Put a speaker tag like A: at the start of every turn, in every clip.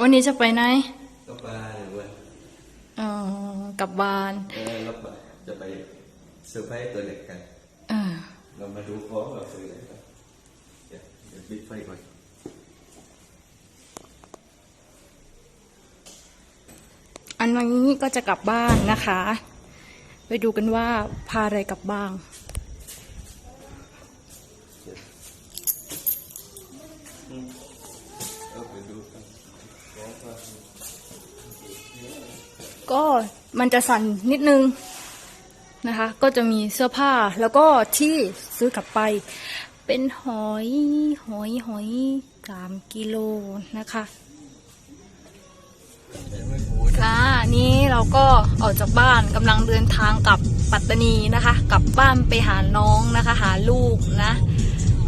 A: วันนี้จะไปไหน
B: ก็ปลาหรือว่า
A: เอ่อกลับบ้าน
B: เออเราจะไปเซอร์ไพรส์ตัวเล็กกัน
A: เออ
B: เรามาดูของเราซื้ออะไรกันเดี๋ยวเดี๋ยวปิดไฟก่อน
A: อันนี้ก็จะกลับบ้านนะคะ ไปดูกันว่าพาอะไรกลับบ้าง
B: ก็
A: มันจะสั่นนิดนึงนะคะ ก็จะมีเสื้อผ้าแล้วก็ที่ซื้อกลับไป เป็นหอยหอยหอยสามกิโลนะคะ
B: ยังไม่พูด
A: ค่ะนี่เราก็ออกจากบ้านกำลังเดินทางกลับปัตตานีนะคะ กลับบ้านไปหาน้องนะคะ หาลูกนะ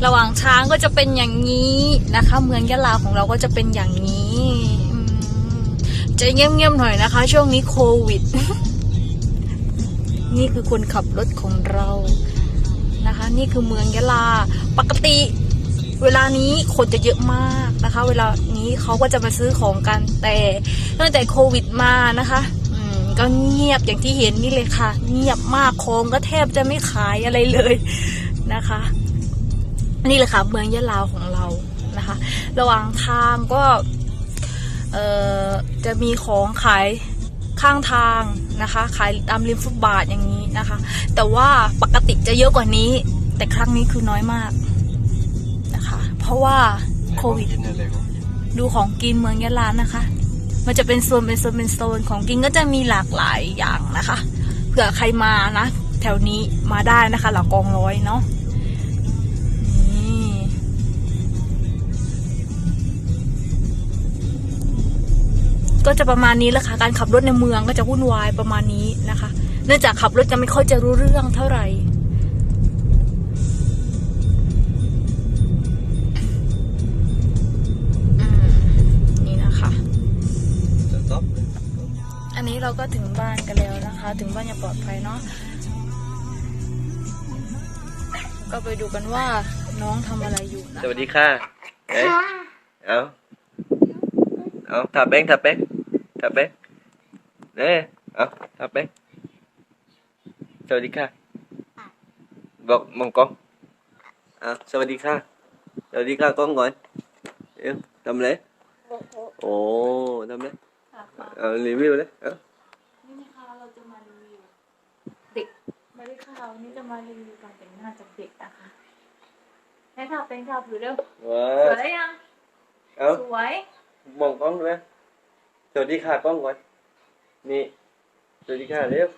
A: ระหว่างทางก็จะเป็นอย่างนี้นะคะ เมืองยะลาของเราก็จะเป็นอย่างนี้ จะเงียบๆหน่อยนะคะ ช่วงนี้โควิด นี่คือคนขับรถของเรานะคะ นี่คือเมืองยะลา ปกติ เวลานี้คนจะเยอะมากนะคะ เวลานี้เขาก็จะมาซื้อของกัน แต่ตั้งแต่โควิดมานะคะก็เงียบอย่างที่เห็นนี่เลยค่ะ เงียบมากของก็แทบจะไม่ขายอะไรเลยนะคะ นี่แหละค่ะเมืองยะลาของเรานะคะ ระหว่างทางก็ เอ่อ จะมีของขายข้างทางนะคะ ขายตามริมฟุตบาทอย่างนี้นะคะ แต่ว่าปกติจะเยอะกว่านี้ แต่ครั้งนี้คือน้อยมากนะคะ เพราะว่าโควิด ดูของกินเมืองยะลานะคะ มันจะเป็นโซนเป็นโซนเป็นโซนของกินก็จะมีหลากหลายอย่างนะคะ เผื่อใครมานะ แถวนี้มาได้นะคะ หลักกองร้อยเนาะ ก็จะประมาณนี้แหละค่ะ การขับรถในเมืองก็จะวุ่นวายประมาณนี้นะคะ เนื่องจากขับรถจะไม่ค่อยจะรู้เรื่องเท่าไหร่อืมนี่นะคะ
B: จะต๊อปเลย
A: อันนี้เราก็ถึงบ้านกันแล้วนะคะ ถึงบ้านอย่างปลอดภัยเนาะก็ไปดูกันว่าน้องทำอะไรอยู่นะ
B: สวัสดีค่ะ เอ๊ะเอาเอาทาแป้งทาแป้ง ทาแป้งเน่เอาทาแป้งสวัสดีค่ะ บอกมองกล้องเอาสวัสดีค่ะ สวัสดีค่ะกล้องก่อนเอ๊ะทำอะไรโอ้ทำอะไรเอารีวิวเลยเอา
A: นี่นะคะเราจะมารีวิวเด็กมาด้วยค่ะวันนี้จะมารีวิวการแต่งหน้าจากเด็กนะคะให้ทาเป็นค่ะผือเร็ว
B: ว้า
A: สวยได้ยัง
B: เอา
A: สวย
B: มองกล้องด้วย สวัสดีค่ะกล้องก่อนนี่สวัสดีค่ะเร็ว